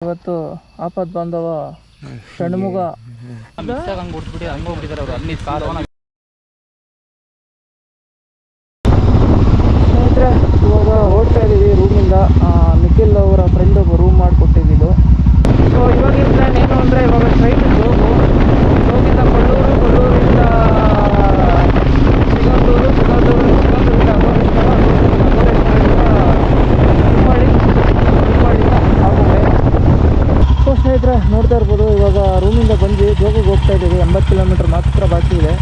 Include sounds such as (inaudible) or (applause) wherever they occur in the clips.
ಇವತ್ತು ಆಪತ್ ಬಾಂಧವ ಷಣ್ಮುಗ ಹಂಗೆ ಕೊಟ್ಬಿಟ್ಟು ಹಂಗೆ ಹೋಗ್ಬಿಟ್ಟಿದ್ದಾರೆ ಅವರು ಅಲ್ಲಿ ಕಾರು ಸ್ನೇಹಿತರೆ ಇವಾಗ ಹೊರಡ್ತಾ ಇದ್ದೀವಿ ರೂಮಿಂದ ನಿಖಿಲ್ ಅವರ ಫ್ರೆಂಡ್ ಒಬ್ಬ ರೂಮ್ ಮಾಡಿಕೊಟ್ಟಿದ್ದು ಸೊ ಇವಾಗಿನ ಪ್ಲ್ಯಾನ್ ಏನು ಅಂದರೆ ಇವಾಗ ಟ್ರೈನ್ ಹೋಗು ಹೋಗಿಂದ ಕೊಲ್ಲೂರು ಕೊಲ್ಲೂರಿಂದ ಸಿಗಂದೂರು ಸಿಗಂದೂರು ಸಿಗಂದೂರಿಂದ ಅಗೋರೇಶ್ವರ ಅಗೋರೇಶ್ವರದಿಂದ ಹುಬ್ಬಳ್ಳಿ ಹುಬ್ಬಳ್ಳಿಯಿಂದ ಆಗುಂಬೆ ಸೊ ಸ್ನೇಹಿತರೆ ನೋಡ್ತಾ ಇರ್ಬೋದು ಇವಾಗ ರೂಮಿಂದ ಬಂದು ಜೋಗಿಗೆ ಹೋಗ್ತಾ ಇದ್ದೀವಿ ಎಂಬತ್ತು ಕಿಲೋಮೀಟ್ರ್ ಮಾತ್ರ ಬಾಕಿ ಇದೆ.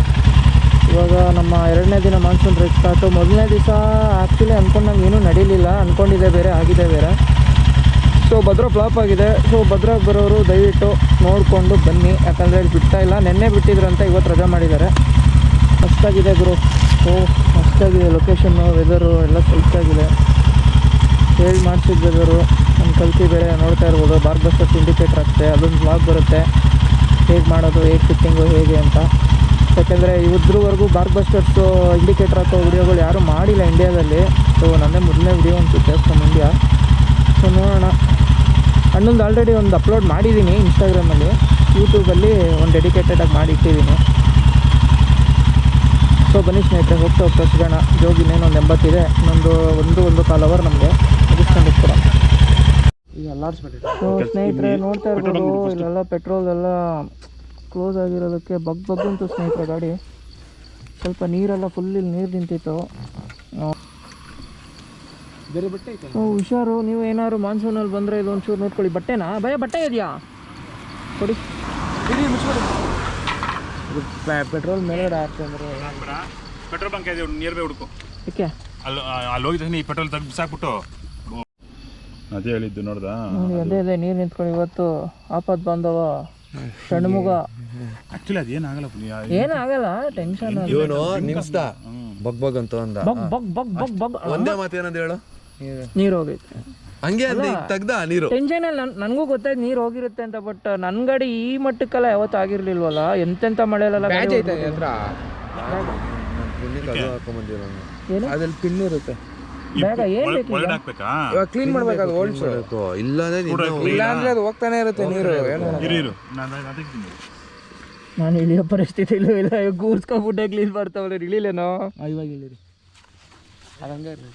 ಇವಾಗ ನಮ್ಮ ಎರಡನೇ ದಿನ ಮಾನ್ಸೂನ್ ರೇಟ್ ಸ್ಟಾರ್ಟು ಮೊದಲನೇ ದಿವಸ ಆ್ಯಕ್ಚುಲಿ ಅಂದ್ಕೊಂಡಂಗೆ ಏನೂ ನಡೀಲಿಲ್ಲ ಅಂದ್ಕೊಂಡಿದೆ ಬೇರೆ, ಆಗಿದೆ ಬೇರೆ. ಸೊ ಭದ್ರಾ ಫ್ಲಾಪ್ ಆಗಿದೆ. ಸೊ ಭದ್ರಾಗೆ ಬರೋರು ದಯವಿಟ್ಟು ನೋಡಿಕೊಂಡು ಬನ್ನಿ. ಯಾಕಂದರೆ ಇಲ್ಲಿ ಬಿಡ್ತಾ ಇಲ್ಲ. ನೆನ್ನೆ ಬಿಟ್ಟಿದ್ರಂತ, ಇವತ್ತು ರಜಾ ಮಾಡಿದ್ದಾರೆ. ಮಸ್ತಾಗಿದೆ ಗುರು. ಓ ಮಸ್ತಾಗಿದೆ ಲೊಕೇಶನ್ನು ವೆದರು ಎಲ್ಲ ಸಲ್ತಾಗಿದೆ ಹೇಳಿ ಮಾಡಿಸಿದ ವೆದರು ನಮ್ಮ ಕಲ್ತಿ ಬೇರೆ ನೋಡ್ತಾ ಇರ್ಬೋದು. ಬಾರ್ ಬಸ್ಟರ್ಸ್ ಇಂಡಿಕೇಟರ್ ಆಗ್ತದೆ ಅದೊಂದು ಬ್ಲಾಗ್ ಬರುತ್ತೆ. ಹೇಗೆ ಮಾಡೋದು, ಹೇಗೆ ಫಿಟ್ಟಿಂಗು ಹೇಗೆ ಅಂತ. ಯಾಕೆಂದರೆ ಇದ್ರವರೆಗೂ ಬಾರ್ಕ್ ಬಸ್ಟರ್ಸು ಇಂಡಿಕೇಟರ್ ಹಾಕೋ ವಿಡಿಯೋಗಳು ಯಾರೂ ಮಾಡಿಲ್ಲ ಇಂಡಿಯಾದಲ್ಲಿ ಸೊ ನನ್ನೇ ಮೊದಲನೇ ವಿಡಿಯೋ ಅನ್ಸುತ್ತೆ ಫ್ರಮ್ ಇಂಡಿಯಾ ಸೊ ನೋಡೋಣ. ಅಣ್ಣಂದು ಆಲ್ರೆಡಿ ಒಂದು ಅಪ್ಲೋಡ್ ಮಾಡಿದ್ದೀನಿ ಇನ್ಸ್ಟಾಗ್ರಾಮಲ್ಲಿ ಯೂಟ್ಯೂಬಲ್ಲಿ ಒಂದು ಡೆಡಿಕೇಟೆಡಾಗಿ ಮಾಡಿ ಇಟ್ಟಿದ್ದೀನಿ ಸೊ ಬನ್ನಿ ಸ್ನೇಹಿತರೆ, ಹೋಗ್ತಾ ಹೋಗ್ತಾ ಸಿಗೋಣ. ಜೋಗಿ ಇನ್ನೇನೊಂದು ಎಂಬತ್ತಿದೆ. ಇನ್ನೊಂದು ಒಂದು ಒಂದು ಕಾಲ್ ಅವರ್ ನಮಗೆ ಮುಗಿಸ್ಕೊಂಡು ಸೊ ಸ್ನೇಹಿತರೆ ನೋಡ್ತಾ ಇರ್ಬೋದು ಇಲ್ಲೆಲ್ಲ ಪೆಟ್ರೋಲ್ ಎಲ್ಲ ಕ್ಲೋಸ್ ಆಗಿರೋದಕ್ಕೆ ಬಗ್ ಬಗ್ ಉಂಟು ಸ್ನೇಹಿತರೆ ಗಾಡಿ. ಸ್ವಲ್ಪ ನೀರೆಲ್ಲ ಫುಲ್ ಇಲ್ಲಿ ನೀರು ನಿಂತಿತ್ತು. ಹುಷಾರು. ನೀವು ಏನಾದ್ರು ಮಾನ್ಸೂನಲ್ಲಿ ಬಂದರೆ ಇದು ಒಂಚೂರು ನೋಡ್ಕೊಳ್ಳಿ. ಬಟ್ಟೆನಾ? ಭಯ ಬಟ್ಟೆ ಇದೆಯಾ? ಕೊಡಿ. ಪೆಟ್ರೋಲ್ ಮೇಲ್ಗಡೆ ಹಾಕ್ತಂದ್ರೆ ಪೆಟ್ರೋಲ್ ಬಂಕ್ ಇದೆ ನಿಯರ್ ಬೈ ಹುಡುಕು. ಓಕೆ ಅಲ್ಲಿ ಅಲ್ಲಿ ಈ ಪೆಟ್ರೋಲ್ ತೆಗ್ದು ಬಿಸಾಕ್ಬಿಟ್ಟು ಅದೇ ಹೇಳಿದ್ದು ನೋಡ್ದಾ? ನೋಡಿ ಅದೇ ಅದೇ ನೀರು ನಿಂತ್ಕೊಂಡು ಇವತ್ತು ಆಪತ್ ಬಂದವ ಷಣ್ಮುಗ ಆಕ್ಚುಲಿ ಅದೇನಾಗಲ್ಲ. ಏನಾಗಲ್ಲ ಟೆನ್ಷನ್ ಇವನು ನಿಲ್ಸ್ದ ಬಗ್ ಬಗ್ ಅಂತ ಅಂದ. Bug bug bug bug bug. ಒಂದೇ ಮಾತೇನಂದ ಹೇಳು? ನೀರು. ಹೋಗೈತೆ. ಹಂಗೆ ಅಂದ ಈಗ ತೆಗ್ದ ನೀರು. ಟೆನ್ಷನ್ ಅಲ್ಲಿ ನನಗೂ ಗೊತ್ತಾಯ್ತು ನೀರು ಹೋಗಿರುತ್ತೆ ಅಂತ ಬಟ್ ನನ್ ಗಾಡಿ ಈ ಮಟ್ಟಕ್ಕೆಲ್ಲ ಯಾವತ್ತು ಆಗಿರ್ಲಿಲ್ವಲ್ಲ? ಎಂತೆಂತ ಮಳೆಯಲ್ಲೆಲ್ಲ ಗಾಡಿ ಹೊಡ್ದ್ಬಿಟ್ಟಿದೆ. ಹತ್ರ ಅದ್ರಲ್ಲಿ ಪಿನ್ ಇರುತ್ತೆ ಬೇಗ ಏನ್ ಬೇಕು? ಒಳಗಡೆ ಹಾಕ್ಬೇಕಾ ಇವಾಗ ಕ್ಲೀನ್ ಮಾಡ್ಬೇಕಾದ ಓಲ್ಡ್ಸ್ ಇಲ್ಲದೆ ಇಲ್ಲ ಅಂದ್ರೆ ಅದು ಹೋಗ್ತಾನೆ ಇರುತ್ತೆ ನೀರು ಏನು? ಇರು ಇರು. ನಾನು ಅದಕ್ಕೆ ನಾನು ಇಳಿಯೋ ಪರಿಸ್ಥಿತಿ ಇಲ್ಲ. ಇಲ್ಲ ಗೂರ್ಸ್ಕೊಂಡ್ಬಿಟ್ಟೆ ಕ್ಲೀನ್ ಬರ್ತಾವಲ್ಲ ಇಳಿಲೇನೋ? ಇವಾಗ ಇಲ್ಲಿರಿ ಅದು ಹಂಗೆ ಇರ್ರಿ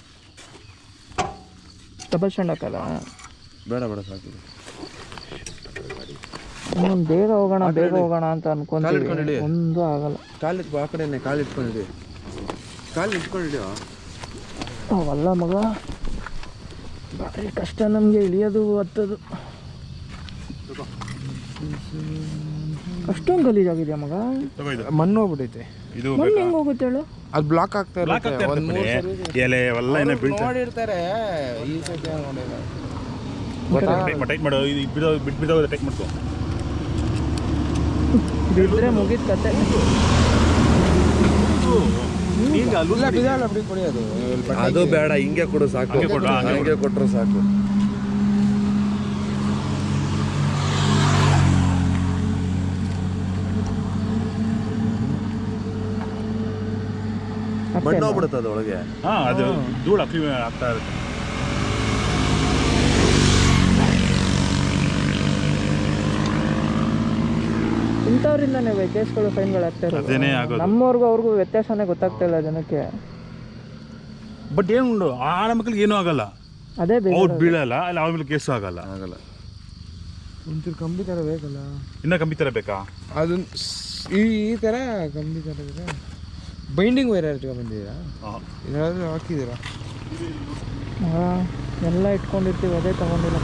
ಡಬಲ್ ಸ್ಟ್ಯಾಂಡ್ ಹಾಕಲ್ಲ ಬೇಡ ಬೇಡ ಸಾಕು. ಇನ್ನೊಂದು ಬೇಗ ಹೋಗೋಣ ಬೇಗ ಹೋಗೋಣ ಅಂತ ಇಳಿ. ಒಂದು ಆಗಲ್ಲ. ಕಾಲ್ ಇಟ್ಕೊ ಆ ಕಡೆನೆ ಕಾಲ್ ಇಟ್ಕೊಂಡಿಡಿ. ಕಾಲು ಇಟ್ಕೊಂಡಿಡಿಯೋ ಅವಲ್ಲ ಮಗ. ಭಾರಿ ಕಷ್ಟ ನಮಗೆ ಇಳಿಯೋದು ಹತ್ತದು. ಅಷ್ಟೊಂದು ಗಲೀಜಾಗಿದೆಯಾ ಮಗ? ಇದು. ಮಣ್ಣು ಹೋಗ್ಬಿಟ್ಟೈತೆ ಇದು ಮಣ್ಣು ಹೆಂಗೆ ಹೋಗುತ್ತೆ ಹೇಳು? ಅದು ಬ್ಲಾಕ್ ಆಗ್ತಾ ಇರುತ್ತೆ. ಒಂದು ಎಲೆ ಅವೆಲ್ಲ ಏನೋ ಬೀಳ್ತಾರೆ ನೋಡಿರ್ತಾರೆ. ಈ ಸತಿ ನೋಡಿಲ್ಲ. ಟೈಟ್ ಮಾಡು ಇದು ಬಿಡೋ ಬಿಟ್ಟು ಬಿಡೋ ಟೈಟ್ ಮಾಡ್ಕೊ. ಬಿಟ್ಟರೆ ಮುಗಿದ ಕತೆ. ಅಲ್ಲೂ ಇಲ್ಲ ಬಿಡಲ್ಲ ಬಿಡಿ ಕುಡಿಯೋದು ಅದು. ಬೇಡ ಹಿಂಗೆ ಕೊಡು ಸಾಕು. ಹಂಗೆ ಕೊಡು, ಹಂಗೆ ಹಂಗೆ ಕೊಟ್ರು ಸಾಕು. ಮಣ್ಣು ಹೋಗ್ಬಿಡುತ್ತೆ ಅದೊಳಗೆ ಒಳಗೆ. ಹಾ ಅದು ಧೂಳು ಆಗ್ತಾ ಇರುತ್ತೆ. ಇಂಥವ್ರಿಂದನೇ ಕೇಸ್ಗಳು ಫೈನ್ಗಳು ಆಗ್ತಾ ಇರೋದು. ಅದೇನೇ ಆಗೋದು. ನಮ್ಮವ್ರಿಗೂ ಅವ್ರಿಗೂ ವ್ಯತ್ಯಾಸನೇ ಗೊತ್ತಾಗ್ತಾ ಇಲ್ಲ ಜನಕ್ಕೆ. ಬಟ್ ಏನು ಆ ಮಕ್ಳಿಗೆ ಏನೂ ಆಗಲ್ಲ. ಅದೇ ಬೇಗ ಅವ್ರು ಬೀಳಲ್ಲ ಅಲ್ಲಿ ಅವ್ರ ಮೇಲೆ ಕೇಸು ಆಗಲ್ಲ. ಆಗಲ್ಲ. ಒಂಚೂರು ಕಂಬಿ ಥರ ಬೇಕಲ್ಲ? ಇನ್ನೂ ಕಂಬಿ ಥರ ಬೇಕಾ? ಅದು ಈ ಈ ಥರ ಕಂಬಿ ಥರ ಇದೆ ಬೈಂಡಿಂಗ್ ವೈರ್ ಯಾರು ಬಂದಿದ್ದೀರಾ? ಹಾ. ಏನಾದರೂ ಹಾಕಿದ್ದೀರಾ? ಹಾಂ ಎಲ್ಲ ಇಟ್ಕೊಂಡಿರ್ತೀವಿ ಅದೇ ತಗೊಂಡಿಲ್ಲ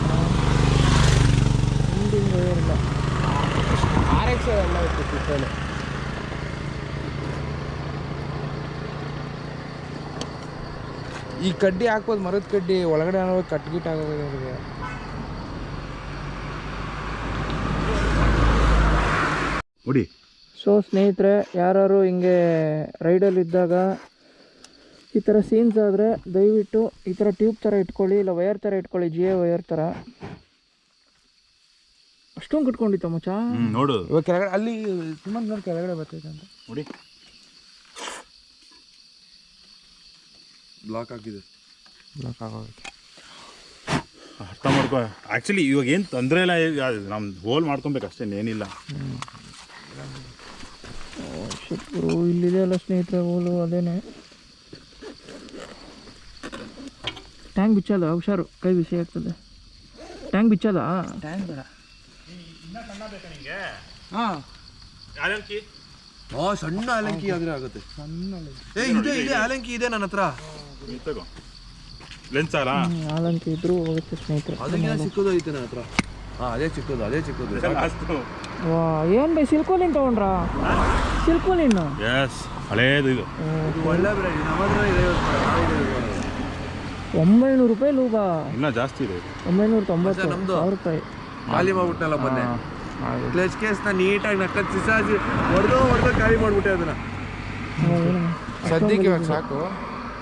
ಬೈಂಡಿಂಗ್ ಹಿಂದಿನ ಇಲ್ಲ. ಆರ್ ಎಕ್ಸ್ ಎಲ್ಲ ಇತ್ತು ಈ ಕಡ್ಡಿ ಹಾಕ್ಬೋದು ಮರದ ಕಡ್ಡಿ. ಒಳಗಡೆ ಕಟ್ ಗಿಟ್ ಆಗೋಗಿದೆ ಅವ್ರಿಗೆ. ನೋಡಿ ಸೊ ಸ್ನೇಹಿತರೆ ಯಾರು ಹಿಂಗೆ ರೈಡಲ್ಲಿದ್ದಾಗ ಈ ಥರ ಸೀನ್ಸ್ ಆದರೆ ದಯವಿಟ್ಟು ಈ ಥರ ಟ್ಯೂಬ್ ಥರ ಇಟ್ಕೊಳ್ಳಿ ಇಲ್ಲ ವಯರ್ ಥರ ಇಟ್ಕೊಳ್ಳಿ ಜಿ ಎ ವಯರ್ ಥರ ಅಷ್ಟೊಂದು ಕಟ್ಕೊಂಡಿತ್ತ ಮಚ್ಚ? ನೋಡು. ಇವಾಗ ಕೆಳಗಡೆ ಅಲ್ಲಿ ಸುಮ್ಮನೆ ನೋಡಿ ಕೆಳಗಡೆ ಬರ್ತೈತೆ ಅಂತ. ನೋಡಿ. ಬ್ಲಾಕ್ ಆಗಿದೆ. ಬ್ಲಾಕ್ ಆಗೋಗುತ್ತೆ ಅರ್ಥ ಮಾಡ್ಕೊ. ಆ್ಯಕ್ಚುಲಿ ಇವಾಗ ಏನು ತೊಂದರೆ ಇಲ್ಲ ನಮ್ಮ ಹೋಲ್ ಮಾಡ್ಕೊಬೇಕು ಅಷ್ಟೇ ಏನಿಲ್ಲ. ಗುರು ಇಲ್ಲಿದೆ ಅಲ್ಲ ಸ್ನೇಹಿತರೆ ಹೋಲು ಅದೇನೆ. ಟ್ಯಾಂಕ್ ಬಿಚ್ಚಲ್ಲ ಹುಷಾರು ಕೈ ಬಿಸಿ ಆಗ್ತದೆ. ಟ್ಯಾಂಕ್ ಬಿಚ್ಚಲ್ಲ ಟ್ಯಾಂಕ್ ಬೇಡ. ಆ ಸಣ್ಣ ಆಲಂಕಿ. ಆದ್ರೆ ಆಗುತ್ತೆ. ಏ ಇದೆ ಇದೆ ಆಲಂಕಿ ಇದೆ ನನ್ನ ಹತ್ರ. ತಗೋ. ಲೆನ್ಸ್ ಅಲ್ಲ ಹಾಲಂಕಿ ಇದ್ರೂ ಹೋಗುತ್ತೆ ಸ್ನೇಹಿತರೆ. ಅದಕ್ಕಿಂತ ಚಿಕ್ಕದು ಐತೆ ನನ್ನ ಹತ್ರ. ಹಾ ಅದೇ ಚಿಕ್ಕದು ಅದೇ ಚಿಕ್ಕದು ಏನ್ ವಾ ಏನು ಬೈ ಸಿಲ್ಕೋಲಿನ್ ತಗೊಂಡ್ರಾ? ಸಿಲ್ಕೋಲಿನ್ ಎಸ್ ಹಳೇದು ಇದು. ಇದು ಒಳ್ಳೆ ಬ್ರ್ಯಾಂಡ್ ನಮ್ಮ ಇದೆ. ಒಂಬೈನೂರು ರೂಪಾಯಿ ಲೂಬಾ? ಇನ್ನ ಜಾಸ್ತಿ ಇದೆ ಒಂಬೈನೂರ ತೊಂಬತ್ತು? ಸಾವಿರ ರೂಪಾಯಿ. ಖಾಲಿ ಮಾಡ್ಬಿಟ್ಟಲ್ಲ ಮೊನ್ನೆ. ಕ್ಲಚ್ ಕೇಸ್ನ ನೀಟಾಗಿ ನಕ್ಕ ಸಿಸಾಜಿ ಹೊಡೆದು ಹೊಡೆದು ಖಾಲಿ ಮಾಡ್ಬಿಟ್ಟೆ ಅದನ್ನ. ಸದ್ಯಕ್ಕೆ ಇವಾಗ ಸಾಕು.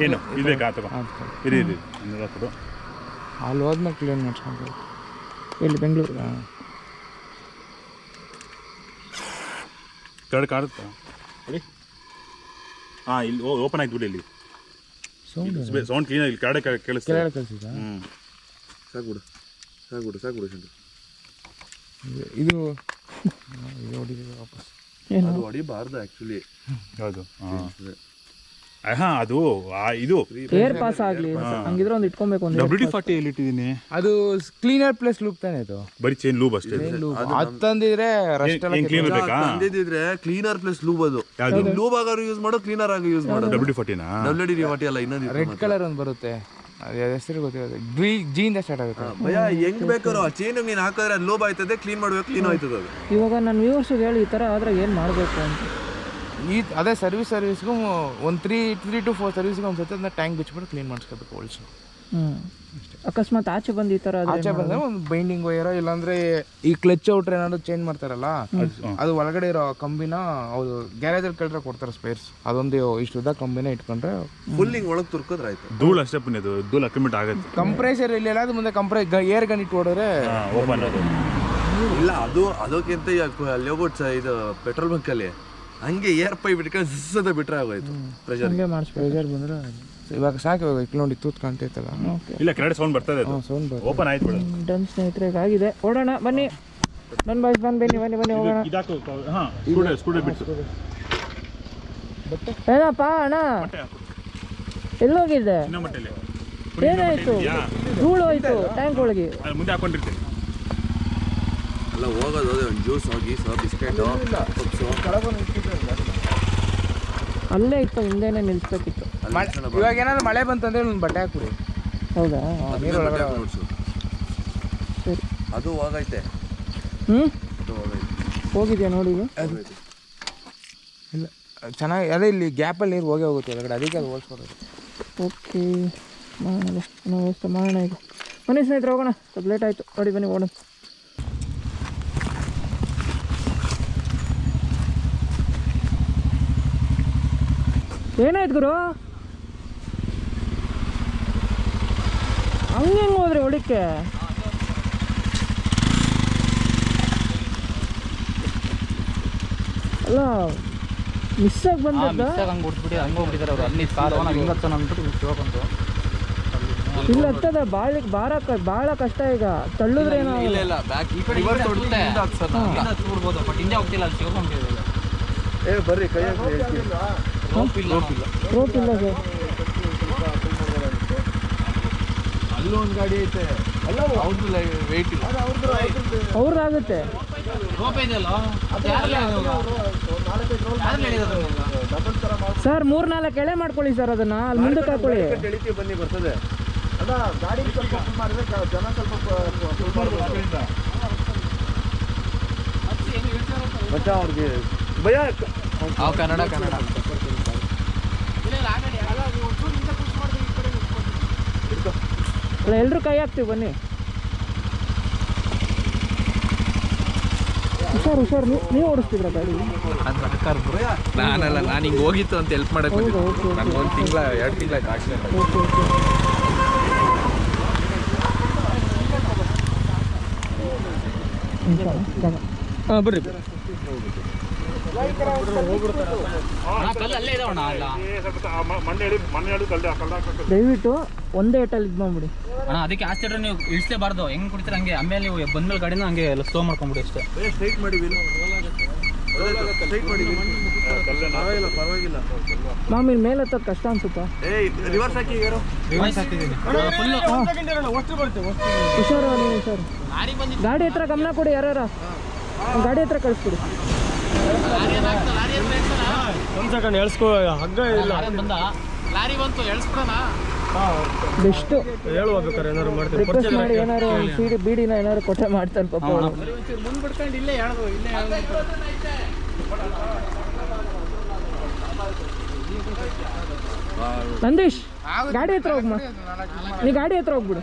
ಏನು ಇದೆ ತಗೋ ಇರಿ ಇರಿ ಇನ್ನೂರ ಅಲ್ಲಿ ಹೋದ್ಮೇಲೆ ಕ್ಲೀನ್ ಮಾಡ್ಸ್ಕೊಂಡು ಎಲ್ಲಿ ಬೆಂಗಳೂರು. ಕರಡು ಕಾಡುತ್ತಾ ಹೇಳಿ. ಹಾಂ ಇಲ್ಲಿ ಓಪನ್ ಆಯ್ತು ಬಿಡಿ ಇಲ್ಲಿ. ಸೌಂಡ್ ಸೌಂಡ್ ಕ್ಲೀನ್ ಇಲ್ಲಿ ಕಡೆ ಕೇಳಿಸ್ತಾ ಸಾಕು ಬಿಡು ಸಾಕು ಸಾಕು ಬಿಡು ಶಂಕರ್. ಇದು ಇದು ವಾಪಸ್. ಅದು ಹೊಡಿಬಾರ್ದು ಆ್ಯಕ್ಚುಲಿ ಹೌದು. ಹಾಂ. ಹಾಂ ಅದು ಆ, ಇದು. ಏರ್ ಪಾಸ್ ಆಗಲಿ ಹಂಗಿದ್ರೆ ಒಂದು ಇಟ್ಕೊಬೇಕು ಒಂದು ಡಬ್ಲ್ಯೂ ಡಿ ಫಾರ್ಟಿ ಎಲ್ಲಿ ಇಟ್ಟಿದ್ದೀನಿ ಅದು ಕ್ಲೀನರ್ ಪ್ಲೇಸ್ ಲೂಪ್ ತಾನೇ ಅದು ಬರೀ ಚೈನ್ ಲೂಬ್ ಅಷ್ಟೇ. ಅದು ತಂದಿದ್ರೆ ರಸ್ಟ್ ಎಲ್ಲ ಕ್ಲೀನ್ ಬೇಕಾ? ತಂದಿದ್ರೆ ಕ್ಲೀನರ್ ಪ್ಲಸ್ ಲೂಬ್ ಅದು. ಲೂಬ್ ಆಗಾರು ಯೂಸ್ ಮಾಡೋ ಕ್ಲೀನರ್ ಆಗಿ ಯೂಸ್ ಮಾಡೋ ಡಬ್ಲ್ಯೂ ಡಿ ಫಾರ್ಟಿನಾ ಡಬ್ಲ್ಯೂ ಡಿ ವಾಟಿ ಅಲ್ಲ ಇನ್ನೊಂದು ರೆಡ್ ಕಲರ್ ಒಂದು ಬರುತ್ತೆ. ಅದು ಹೆಸರು ಗೊತ್ತಿರೋದು ಗ್ರೀ ಜೀಯಿಂದ ಸ್ಟಾರ್ಟ್ ಆಗುತ್ತೆ. ಭಯ ಹೆಂಗ್ ಬೇಕಾದ್ರು ಆ ಚೈನ್ ನೀನು ಹಾಕಿದ್ರೆ ಅದು ಲೋಬ್ ಆಯ್ತದೆ ಕ್ಲೀನ್ ಮಾಡ್ಬೇಕು ಕ್ಲೀನ್ ಆಯ್ತದೆ ಅದು. ಇವಾಗ ನನ್ನ ವ್ಯೂವರ್ಸಿಗೆ ಹೇಳಿ ಈ ಥರ ಆದರೆ ಏನು ಮಾಡಬೇಕು ಅಂತ. ಈ ಅದೇ ಸರ್ವಿಸ್ ಸರ್ವಿಸ್ಗೂ ಒಂದು ತ್ರೀ ತ್ರೀ ಟು ಫೋರ್ ಸರ್ವಿಸ್ಗೆ ಒಂದು ಸತಿ ಅದನ್ನ ಟ್ಯಾಂಕ್ ಬಿಚ್ಬಿಟ್ಟು ಕ್ಲೀನ್ ಮಾಡಿಸ್ಕೋಬೇಕು ಹೋಲ್ಸು ಹ್ಞೂ ಅಕಸ್ಮಾತ್ ಆಚೆ ಬಂದು ಈ ತರ ಆದರೆ ಆಚೆ ಬಂದ್ರೆ ಒಂದು ಬೈಂಡಿಂಗ್ ವೈರ್ ಇಲ್ಲಾಂದ್ರೆ ಈ ಕ್ಲಚ್ ಔಟ್ರ್ ಏನಾದ್ರು ಚೇಂಜ್ ಮಾಡ್ತಾರಲ್ಲ ಅದು ಒಳಗಡೆ ಇರೋ ಕಂಬಿನ ಅವ್ರು ಗ್ಯಾರೇಜಲ್ಲಿ ಕೇಳಿದ್ರೆ ಕೊಡ್ತಾರೆ ಸ್ಪೇರ್ಸ್ ಅದೊಂದು ಇಷ್ಟು ಉದ್ದ ಕಂಬಿನ ಇಟ್ಕೊಂಡ್ರೆ ಫುಲ್ ಹಿಂಗ್ ಒಳಗ್ ತುರ್ಕೋದ್ರೆ ಆಯ್ತು. ಧೂಳು ಅಷ್ಟೇ ಪುಣ್ಯ ಅದು ಧೂಳು ಆಗುತ್ತೆ. ಕಂಪ್ರೆಸರ್ ಇಲ್ಲ ಅದು ಮುಂದೆ ಕಂಪ್ರೆ ಏರ್ ಗನ್ ಇಟ್ಟು ಹೊಡೆದ್ರೆ ಓಪನ್ ಅದು ಇಲ್ಲ ಅದು ಅದಕ್ಕಿಂತ ಈಗ ಅಲ್ಲಿ ಹೋಗ್ಬಿಟ್ಟು ಇದು ಪೆಟ್ರೋಲ್ ಬಂಕ್ ಅಲ್ಲಿ ಹಂಗೆ ಏರ್ ಪೈಪ್ ಇಟ್ಕೊಂಡು ಸಿಸ್ಸದ ಬಿಟ್ರೆ ಆಗೋಯ್ತು ಪ್ರೆಷರ್ ಪ್ರೆಷರ್ ಬಂದ್ರೆ ಇವಾಗ ಸಾಕು ಇವಾಗ ಇಟ್ಕೊಂಡು ತೂತ್ ಕಾಣ್ತೈತಲ್ಲ ಓಕೆ ಇಲ್ಲ ಕೆಳಗಡೆ ಸೌಂಡ್ ಬರ್ತದೆ ಅದು. ಸೌಂಡ್ ಬರ್ತದೆ ಓಪನ್ ಆಯ್ತು ಬಿಡು. ಡನ್ ಸ್ನೇಹಿತರೆ ಆಗಿದೆ ಓಡೋಣ ಬನ್ನಿ. ನನ್ನ ಬಾಯ್ಸ್ ಬನ್ನಿ ಬನ್ನಿ ಬನ್ನಿ ಬನ್ನಿ ಹೋಗೋಣ ಇದಾಕು ಹಾಂ ಸ್ಕೂಟರ್ ಸ್ಕೂಟರ್ ಬಿಟ್ಟು. ಏನಪ್ಪ ಅಣ್ಣ? ಎಲ್ಲೋಗಿದ್ದೆ ಇನ್ನೂ ಮಟ್ಟಲ್ಲಿ ಏನಾಯ್ತು? ಧೂಳು ಹೋಯ್ತು ಟ್ಯಾಂಕ್ ಒಳಗೆ. ಅಲ್ಲಿ ಮುಂದೆ ಹಾಕೊಂಡಿರ್ತೀನಿ. ಅಲ್ಲ ಹೋಗೋದು ಜ್ಯೂಸ್ ಗೀಸ್ ಬಿಸ್ಕೆಟ್ ಅಲ್ಲೇ ಇತ್ತು ಹಿಂದೆನೆ ನಿಲ್ಸ್ಬೇಕಿತ್ತು. ಇವಾಗ ಏನಾದ್ರು ಮಳೆ ಬಂತಂದ್ರೆ ಒಂದು ಬಟ್ಟೆ ಹಾಕ್ಬಿಡಿ. ಹೌದಾ? ನೀರು ಒಳಗಡೆ ಸರಿ. ಅದು ಹೋಗೈತೆ. ಹ್ಞೂ ಹೋಗಿದ್ಯಾ ನೋಡಿ ಇಲ್ಲ ಚೆನ್ನಾಗಿ ಅದೇ ಇಲ್ಲಿ ಗ್ಯಾಪಲ್ಲಿ ನೀರು ಹೋಗೇ ಹೋಗುತ್ತೆ ಒಳಗಡೆ ಅದಕ್ಕೆ ಅದು ಹೋಲ್ಸ್ಕೊಡೋದು ಓಕೆ. ಮಾಡೋಣ ಮಾಡೋಣ ಈಗ. ಮನೆ ಸ್ನೇಹಿತರೆ ಹೋಗೋಣ. ಸ್ವಲ್ಪ ಲೇಟ್ ಆಯಿತು. ನೋಡಿ ಬನ್ನಿ ಓಡೋಣ. ಏನಾಯ್ತು ಗುರು? ಹಂಗೆ ಹೆಂಗೆ ಹೋದ್ರಿ ಹೊಡಿಕ್ಕೆ ಅಲ್ಲ ಮಿಸ್ ಆಗಿ ಬಂದದ್ದ? ಹಂಗೆ ಹಂಗೆ ಹೋಗ್ಬಿಟ್ಟಿದ್ದಾರೆ ಅವ್ರು. ಅಲ್ಲಿ ಕಾರು ನಾವು ಹಿಂಗತ್ತ ಅಂದ್ಬಿಟ್ಟು ಶಿವ ಬಂತು ಇಲ್ಲ ಹತ್ತದ ಭಾಳ ಭಾಳ ಭಾಳ ಕಷ್ಟ ಈಗ. ತಳ್ಳಿದ್ರೆ ಏನೋ ಇಲ್ಲ ಇಲ್ಲ ಬ್ಯಾಕ್ ಈ ಕಡೆ ರಿವರ್ಸ್ ಹೊಡಿತೆ ಬಿಡ್ಬೋದು ಬಟ್ ಹಿಂದೆ ಹೋಗ್ತಿಲ್ಲ ಅಲ್ಲಿ ಶಿವ ಏ ಬರ್ರಿ ಕೈ. ರೋಪ್ ಇಲ್ಲ ಸರ್. ಅಲ್ಲೂ ಒಂದು ಗಾಡಿ ಐತೆ. ಅಲ್ಲ? ಅವ್ರದ್ದು ವೆಯ್ಟ್ ಇಲ್ಲ. ಅವ್ರದ್ದು ಆಗುತ್ತೆ. ಸರ್ ಮೂರ್ ನಾಲ್ಕು ಎಳೆ ಮಾಡ್ಕೊಳ್ಳಿ ಸರ್ ಅದನ್ನ. ಅಲ್ಲಿ ಮುಂದೆ ಹಾಕೊಳ್ಳಿ. ಬನ್ನಿ ಬರ್ತದೆ. ಅದ ಗಾಡಿ ಸ್ವಲ್ಪ ಮಾಡಿದ್ರೆ ಜನ ಸ್ವಲ್ಪ ಮತ್ತೆ ಅವ್ರಿಗೆ ಭಯ. ಕನ್ನಡ ಕನ್ನಡ. ಅಲ್ಲ ಎಲ್ಲರೂ ಕೈ ಹಾಕ್ತೀವಿ ಬನ್ನಿ. ಹುಷಾರು ಹುಷಾರು ನೀವು ನೀವು ಓಡಿಸ್ತಿದ್ರ ಗಾಡಿ? ನಾನಲ್ಲ ನಾನು ಹಿಂಗೆ ಹೋಗಿತ್ತು ಅಂತ ಹೆಲ್ಪ್ ಮಾಡಕ್ಕೆ ನನಗೆ ಒಂದು ತಿಂಗಳ ಎರಡು ತಿಂಗಳ ಆಕ್ಸಿಡೆಂಟ್ ಓಕೆ ಓಕೆ. ಹಾಂ ಬರ್ರಿ. ಕಲ್ಲು ಅಲ್ಲೇ ಇದಾವಣ್ಣ ಅಲ್ಲ ಮಣ್ಣು ಹೇಳಿ ಮಣ್ಣು ಹೇಳಿ ಕಲ್ಲು ಕಲ್ಲು ಹಾಕಕ್ಕೆ ದಯವಿಟ್ಟು ಒಂದೇ ಏಟಲ್ಲಿ ಇದು ಮಾಡ್ಬಿಡಿ. ಅಣ್ಣ ಅದಕ್ಕೆ ಆಸ್ತಿ ನೀವು ಇಳಿಸಲೇಬಾರ್ದು. ಹೆಂಗ್ ಕುಡಿತೀರ ಹಂಗೆ? ಆಮೇಲೆ ನೀವು ಬಂದ್ಮೇಲೆ ಗಾಡಿನ ಹಂಗೆ ಸ್ಲೋ ಮಾಡ್ಕೊಂಬಿಡಿ ಅಷ್ಟೇ. ಸ್ಟ್ರೈಟ್ ಮಾಡಿ ವೀಲ್ ಸ್ಟ್ರೈಟ್ ಮಾಡಿ wheel. ಪರವಾಗಿಲ್ಲ ಪರವಾಗಿಲ್ಲ. ಮಾಮಿ ಮೇಲೆ ಹತ್ತೋದು ಕಷ್ಟ ಅನ್ಸುತ್ತಾ? ರಿವರ್ಸ್ ಹಾಕಿ ಹುಷಾರು ಗಾಡಿ ಹತ್ರ ಗಮನ ಕೊಡಿ ಯಾರ್ಯಾರ. ಗಾಡಿ ಹತ್ರ ಕಳಿಸ್ಕೊಡಿ ಬಂದ ಲಾರಿ ಬಂತು ಎಳ್ಸ್ಬಿಡೋಣ. ಮಾಡ್ತೀವಿ ರಿಕ್ವೆಸ್ಟ್ ಮಾಡಿ ಏನಾರು ಸೀಡಿ ಬೀಡಿನ ಏನಾರು ಕೊಟ್ಟೆ ಮಾಡ್ತಾನೆ ಪಾಪ ಅವ್ರು. ಬಿಡ್ಕೊಂಡು ಇಲ್ಲೇ ಹೇಳ್ದು ಇಲ್ಲೇ ನಂದೀಶ್ ಗಾಡಿ ಹತ್ರ ಹೋಗ್ಮ. ನೀ ಗಾಡಿ ಹತ್ರ ಹೋಗ್ಬಿಡು.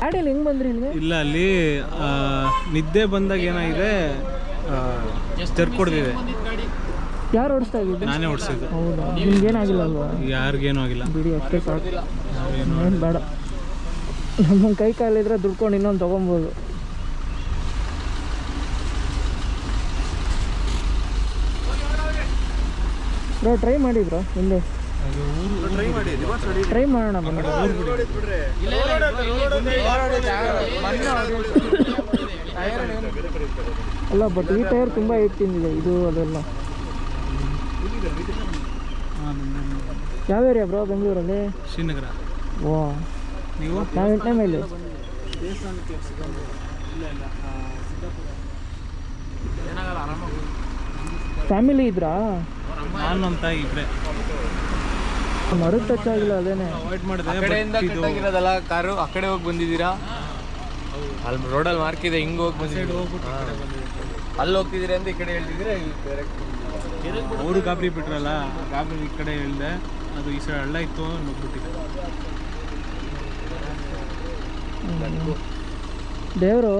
ಗಾಡಿಯಲ್ಲಿ ಹೆಂಗ್ ಬಂದ್ರಿ ಇಲ್ಲಿಗೆ? ಇಲ್ಲ ಅಲ್ಲಿ ಆ, ನಿದ್ದೆ ಬಂದಾಗ ಏನಾಗಿದೆ ತೆರ್ಕೊಡ್ತಿದೆ ಯಾರು ಓಡಿಸ್ತಾ ಇದ್ದಿದ್ದು ನಾನೇ ಓಡಿಸಿದ್ದು. ಹೌದಾ? ನಿಮ್ಗೇನಾಗಿಲ್ಲ ಅಲ್ವಾ? ಯಾರಿಗೇನೂ ಆಗಿಲ್ಲ. ಬಿಡಿ ಅಷ್ಟೇ ಸಾಕು. ಏನು ಬೇಡ. ನಮ್ಮ ಕೈ ಕಾಲಿದ್ರೆ ದುಡ್ಕೊಂಡು ಇನ್ನೊಂದು ತೊಗೊಬೋದು. ಬ್ರೋ ಟ್ರೈ ಮಾಡಿ ಬ್ರೋ ಹಿಂದೆ. ಟ್ರೈ ಮಾಡಿ ರಿವರ್ಸ್ ಟ್ರೈ ಮಾಡೋಣ ಬನ್ನಿ ಅಲ್ಲ ಬಟ್ ಈ ಟೈರ್ ತುಂಬ ಏಟ್ ತಿಂದಿದೆ ಇದು ಅದೆಲ್ಲ ಯಾವ ಏರಿಯಾ ಬ್ರೋ ಬೆಂಗಳೂರಲ್ಲಿ ಶ್ರೀನಗರ ಓ ನೀವು ನಾವು ಎಂಟನೇ ಮೇಲೆ ಫ್ಯಾಮಿಲಿ ಇದ್ರಾ ನಾನು ನಮ್ಮ ತಾಯಿ ಇಬ್ಬರೇ ಮರದ ಟಚ್ ಆಗಿಲ್ಲ ಅದೇನೆ. ಅವಾಯ್ಡ್ ಮಾಡಿದೆ ಕಡೆಯಿಂದ ಕಟ್ಟಾಗಿರೋದಲ್ಲ ಕಾರು ಆ ಕಡೆ ಹೋಗಿ ಬಂದಿದ್ದೀರಾ? ಅಲ್ಲಿ ರೋಡಲ್ಲಿ ಮಾರ್ಕ್ ಇದೆ ಹಿಂಗೆ ಹೋಗಿ ಬಂದಿದ್ದೀರಾ? ಅಲ್ಲಿ ಹೋಗ್ತಿದ್ದೀರಿ ಅಂತ ಈ ಕಡೆ ಹೇಳ್ತಿದ್ದೀರಾ ಅವರು ಗಾಬರಿ ಬಿಟ್ರಲ್ಲ ಗಾಬರಿ ಈ ಕಡೆ ಹೇಳ್ದೆ ಅದು ಈ ಸೈಡ್ ಹಳ್ಳ ಇತ್ತು ನುಗ್ಬಿಟ್ಟಿದೆ ದೇವರು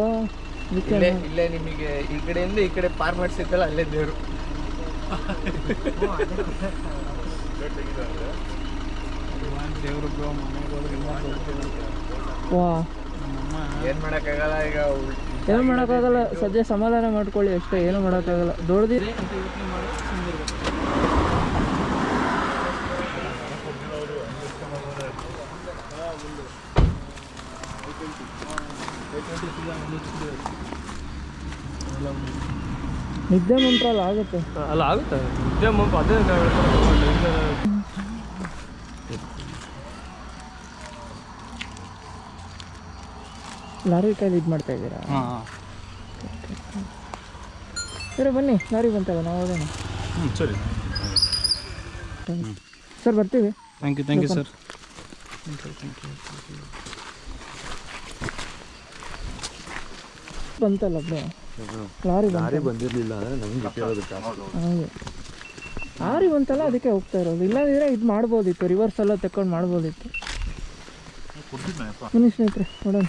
ಇಲ್ಲೇ ಇಲ್ಲೇ ನಿಮಗೆ ಈ ಕಡೆಯಿಂದ ಈ ಕಡೆ ಪಾರ್ ಮಾಡಿಸಿತ್ತಲ್ಲ ಅಲ್ಲೇ ದೇವರು. (laughs) ವಾ ಏನು ಮಾಡೋಕ್ಕಾಗಲ್ಲ ಈಗ ಏನು ಮಾಡೋಕ್ಕಾಗಲ್ಲ ಸದ್ಯ ಸಮಾಧಾನ ಮಾಡ್ಕೊಳ್ಳಿ ಅಷ್ಟೇ ಏನು ಮಾಡೋಕ್ಕಾಗಲ್ಲ. ದೊಡ್ಡದಿ ನಿದ್ದೆ ಮಂತ್ರ ಅಲ್ಲ ಆಗುತ್ತೆ. ಅಲ್ಲ ಆಗುತ್ತೆ. ನಿದ್ದೆ ಮಂಪ ಅದೇ ಲಾರಿ ಕೈಲಿ ಇದು ಮಾಡ್ತಾ ಇದ್ದೀರಾ? ಹಾಂ ಸರಿ ಬನ್ನಿ ಲಾರಿ ಬಂತಲ್ಲ ನಾವು ಹೋಗೋಣ. ಹ್ಞೂ ಸರಿ. ಸರ್ ಬರ್ತೀವಿ. Thank you thank you sir ಬಂತಲ್ಲ ಬ್ರೋ ಲಾರಿ ಬಂತ. ಬಂದಿರಲಿಲ್ಲ ಅಂದರೆ ನಮ್ಗೆ ಹಾಗೆ ಲಾರಿ ಬಂತಲ್ಲ ಅದಕ್ಕೆ ಹೋಗ್ತಾ ಇರೋದು. ಇಲ್ಲದಿದ್ರೆ ಇದು ಮಾಡ್ಬೋದಿತ್ತು ರಿವರ್ಸ್ ಎಲ್ಲ ತಕೊಂಡು ಮಾಡ್ಬೋದಿತ್ತು. ಬನ್ನಿ ಸ್ನೇಹಿತರೆ ನೋಡೋಣ.